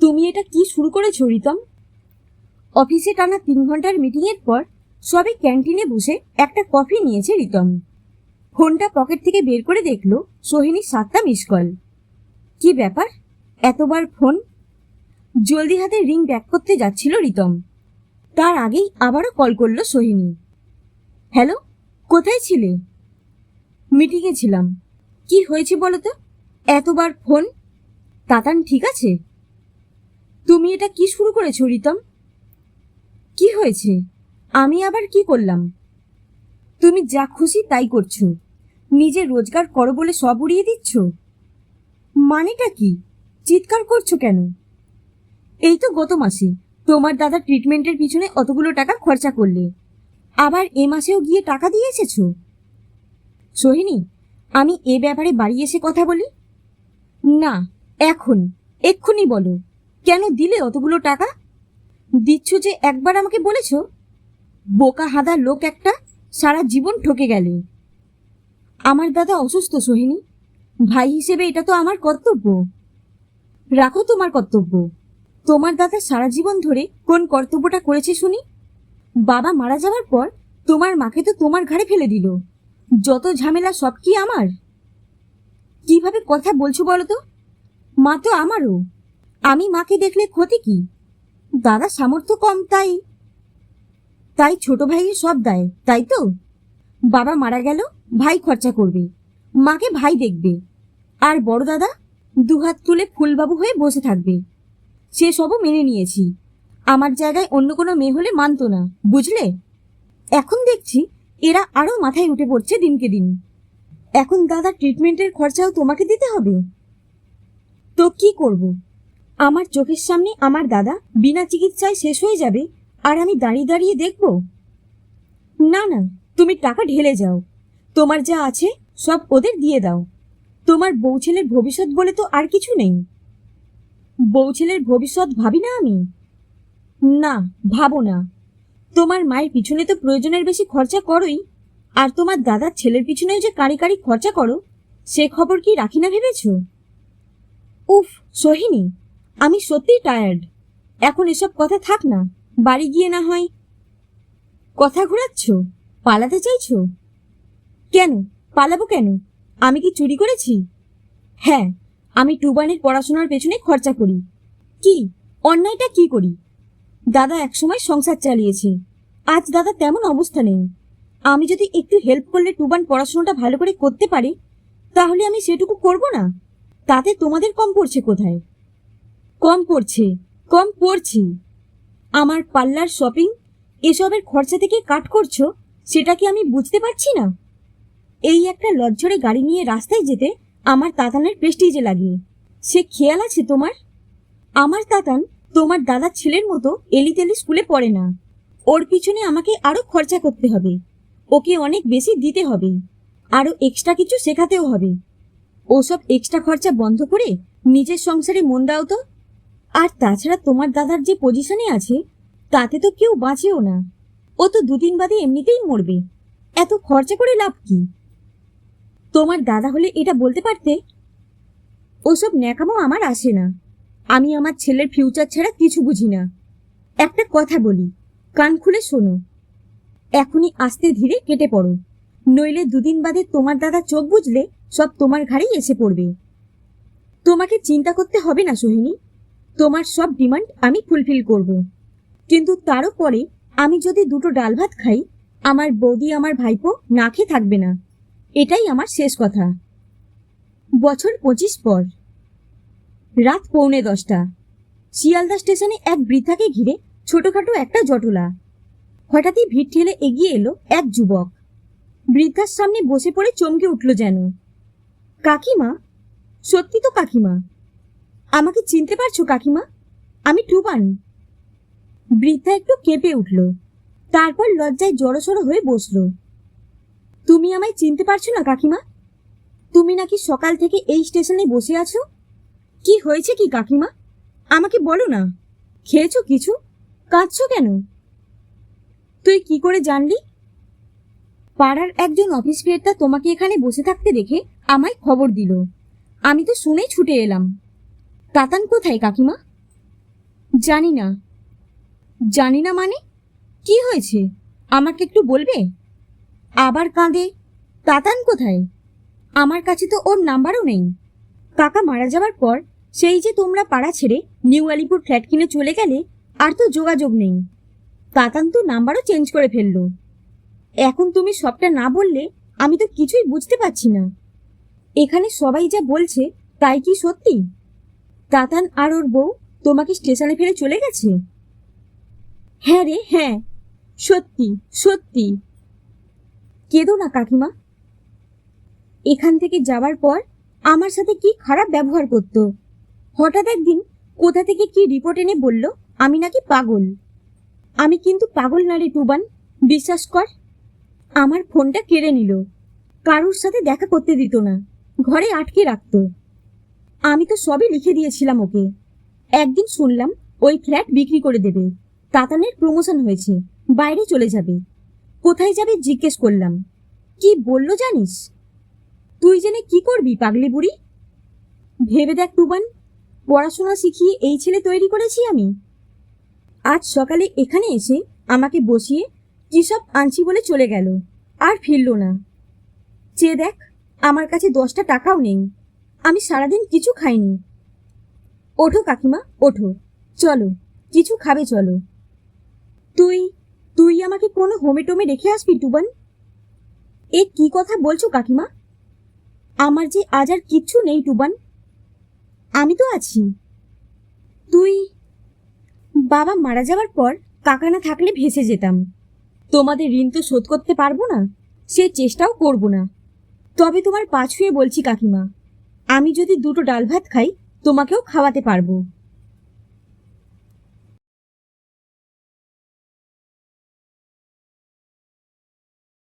তুমি এটা কি শুরু করেছ, রিতম? অফিসে টানা তিন ঘণ্টার মিটিংয়ের পর সবে ক্যান্টিনে বসে একটা কফি নিয়েছে রিতম। ফোনটা পকেট থেকে বের করে দেখল সোহিনীর সাতটা মিস কল। কি ব্যাপার? এতবার ফোন? জলদি হাতে রিং ব্যাক করতে যাচ্ছিল রিতম। তার আগেই আবারও কল করল সোহিনী। হ্যালো, কোথায় ছিলে? মিটিংয়ে ছিলাম। কি হয়েছে বলো তো? এতবার ফোন? তাতান ঠিক আছে? তুমি এটা কি শুরু করেছ, রিতম? কি হয়েছে? আমি আবার কি করলাম? তুমি যা খুশি তাই করছ। নিজে রোজগার করো বলে সব উড়িয়ে দিচ্ছ? মানেটা কি? চিৎকার করছ কেন? এই তো গত মাসে তোমার দাদা ট্রিটমেন্টের পিছনে অতগুলো টাকা খরচা করলে। আবার এ মাসেও গিয়ে টাকা দিয়ে এসেছ? সোহিনী, আমি এ ব্যাপারে বাড়ি এসে কথা বলি? না, এখন, এক্ষুনি বলো। কেন দিলে অতগুলো টাকা? দিচ্ছ যে একবার আমাকে বলেছ, বোকা হাদা লোক একটা সারা জীবন ঠকে গেলে। আমার দাদা অসুস্থ, সোহিনী। ভাই হিসেবে এটা তো আমার কর্তব্য। রাখো তোমার কর্তব্য। তোমার দাদা সারা জীবন ধরে কোন কর্তব্যটা করেছে শুনি? বাবা মারা যাওয়ার পর তোমার মাকে তো তোমার ঘাড়ে ফেলে দিল। যত ঝামেলা সব কি আমার? কীভাবে কথা বলছো বলো তো? মা তো আমারও। আমি মাকে দেখলে ক্ষতি কি? দাদা সামর্থ্য কম, তাই। তাই ছোট ভাইয়ের সব দায়, তাই তো? বাবা মারা গেল, ভাই খরচা করবে। মাকে ভাই দেখবে। আর বড় দাদা, দুহাত তুলে ফুলবাবু হয়ে বসে থাকবে। সে সবও মেনে নিয়েছি। আমার জায়গায় অন্য কোনো মেয়ে হলে মানতো না, বুঝলে? এখন দেখছি এরা আরও মাথায় উঠে পড়ছে দিনকে দিন। এখন দাদা ট্রিটমেন্টের খরচাও তোমাকে দিতে হবে? তো কি করব? আমার চোখের সামনে আমার দাদা বিনা চিকিৎসায় শেষ হয়ে যাবে, আর আমি দাঁড়িয়ে দাঁড়িয়ে দেখব? না না, তুমি টাকা ঢেলে যাও। তোমার যা আছে সব ওদের দিয়ে দাও। তোমার বউ ছেলের ভবিষ্যৎ বলে তো আর কিছু নেই। বউ ছেলের ভবিষ্যৎ ভাবি না আমি? না, ভাবো না। তোমার মায়ের পিছনে তো প্রয়োজনের বেশি খরচা করোই, আর তোমার দাদার ছেলের পিছনেও যে কারি কারি খরচা করো, সে খবর কি রাখি না ভেবেছ? উফ, সোহিনী আমি সত্যিই টায়ার্ড এখন এসব কথা থাক না, বাড়ি গিয়ে না হয়। কথা ঘোরাচ্ছ? পালাতে চাইছো? কেন? পালাবো কেন? আমি কি চুরি করেছি? হ্যাঁ আমি টুবানের পড়াশোনার পেছনে খরচা করি। কি? অন্যায়টা কি করি? দাদা একসময় সংসার চালিয়েছে। আজ দাদা তেমন অবস্থা নেই। আমি যদি একটু হেল্প করলে টুবান পড়াশোনাটা ভালো করে করতে পারে, তাহলে আমি সেটুকু করব না? তাতে তোমাদের কম পড়ছে কোথায়? কম পড়ছে, কম পড়ছি। আমার পার্লার শপিং এসবের খরচা থেকে কাট করছ, সেটা কি আমি বুঝতে পারছি না? এই একটা লজ্জরে গাড়ি নিয়ে রাস্তায় যেতে আমার তাতানের প্রেস্টিজে লাগে সে খেয়াল আছে তোমার? আমার তাতান তোমার দাদার ছেলের মতো এলিতেলি স্কুলে পড়ে না। ওর পিছনে আমাকে আরও খরচা করতে হবে। ওকে অনেক বেশি দিতে হবে। আরও এক্সট্রা কিছু শেখাতেও হবে। ওসব এক্সট্রা খরচা বন্ধ করে নিজের সংসারে মন দাও তো। আর তাছাড়া তোমার দাদার যে পজিশনে আছে, তাতে তো কেউ বাঁচেও না। ও তো দুদিন বাদে এমনিতেই মরবে। এত খরচা করে লাভ কি? তোমার দাদা হলে এটা বলতে পারতে? ওসব ন্যাকামো আমার আসে না। আমি আমার ছেলের ফিউচার ছাড়া কিছু বুঝি না। একটা কথা বলি, কান খুলে শোনো। এখনই আস্তে ধীরে কেটে পড়ো। নইলে দুদিন বাদে তোমার দাদা চোখ বুঝলে সব তোমার ঘাড়েই এসে পড়বে। তোমাকে চিন্তা করতে হবে না, সোহিনী। তোমার সব ডিমান্ড আমি ফুলফিল করব। কিন্তু তারও পরে আমি যদি দুটো ডাল ভাত খাই, আমার বৌদি আমার ভাইপো না খেয়ে থাকবে না। এটাই আমার শেষ কথা। বছর পঁচিশ পর। রাত পৌনে দশটা। শিয়ালদা স্টেশনে এক বৃদ্ধাকে ঘিরে ছোটখাটো একটা জটলা। হঠাৎই ভিড় ঠেলে এগিয়ে এলো এক যুবক। বৃদ্ধার সামনে বসে পড়ে চমকে উঠল যেন। কাকিমা, সত্যি তো কাকিমা আমাকে চিনতে পারছ, কাকিমা? আমি টুবান বৃদ্ধা একটু কেঁপে উঠল। তারপর লজ্জায় জড়ো জড়সড় হয়ে বসল। তুমি আমায় চিনতে পারছ না, কাকিমা? তুমি নাকি সকাল থেকে এই স্টেশনে বসে আছো? কি হয়েছে কি, কাকিমা? আমাকে বলো না। খেয়েছো কিছু? কাঁদছো কেন? তুই কি করে জানলি? পাড়ার একজন অফিস ফেরতা তোমাকে এখানে বসে থাকতে দেখে আমায় খবর দিল। আমি তো শুনেই ছুটে এলাম। তাতান কোথায়, কাকিমা? জানি না। জানি না মানে? কি হয়েছে? আমাকে একটু বলবে? আবার কাঁদে। তাতান কোথায়? আমার কাছে তো ওর নাম্বারও নেই। কাকা মারা যাওয়ার পর সেই যে তোমরা পাড়া ছেড়ে নিউ আলিপুর ফ্ল্যাট কিনে চলে গেলে, আর তো যোগাযোগ নেই। তাতান তো নাম্বারও চেঞ্জ করে ফেলল। এখন তুমি সবটা না বললে আমি তো কিছুই বুঝতে পারছি না। এখানে সবাই যা বলছে, তাই কি সত্যি? তাতান আর ওর বউ তোমাকে স্টেশনে ফেলে চলে গেছে? হ্যাঁ রে হ্যাঁ। সত্যি সত্যি। কেঁদো না কাকিমা। এখান থেকে যাওয়ার পর আমার সাথে কি খারাপ ব্যবহার করত? হঠাৎ একদিন কোথা থেকে কি রিপোর্ট এনে বলল, আমি নাকি পাগল। আমি কিন্তু পাগল না রে টুবান, বিশ্বাস কর। আমার ফোনটা কেড়ে নিল। কারুর সাথে দেখা করতে দিত না। ঘরে আটকে রাখতো। আমি তো সবই লিখে দিয়েছিলাম ওকে। একদিন শুনলাম ওই ফ্ল্যাট বিক্রি করে দেবে। তাতানের প্রমোশন হয়েছে। বাইরে চলে যাবে। কোথায় যাবে জিজ্ঞেস করলাম। কি বলল জানিস? তুই জেনে কি করবি, পাগলি বুড়ি? ভেবে দেখ টুবান, পড়াশোনা শিখিয়ে এই ছেলে তৈরি করেছি আমি। আজ সকালে এখানে এসে আমাকে বসিয়ে কী সব আনছি বলে চলে গেল। আর ফিরল না। চেয়ে দেখ, আমার কাছে দশটা টাকাও নেই। আমি সারাদিন কিছু খাইনি। ওঠো কাকিমা, ওঠো। চলো, কিছু খাবে চলো। তুই তুই আমাকে কোনো হোমে টোমে রেখে আসবি, টুবান? এ কি কথা বলছো কাকিমা? আমার যে আজ আর কিচ্ছু নেই, টুবান। আমি তো আছি। তুই, বাবা মারা যাওয়ার পর কাকা না থাকলে ভেসে যেতাম। তোমাদের ঋণ তো শোধ করতে পারব না, সে চেষ্টাও করব না। তবে তোমার পা ছুঁয়ে বলছি কাকিমা। আমি যদি দুটো ডাল ভাত খাই তোমাকেও খাওয়াতে পারব।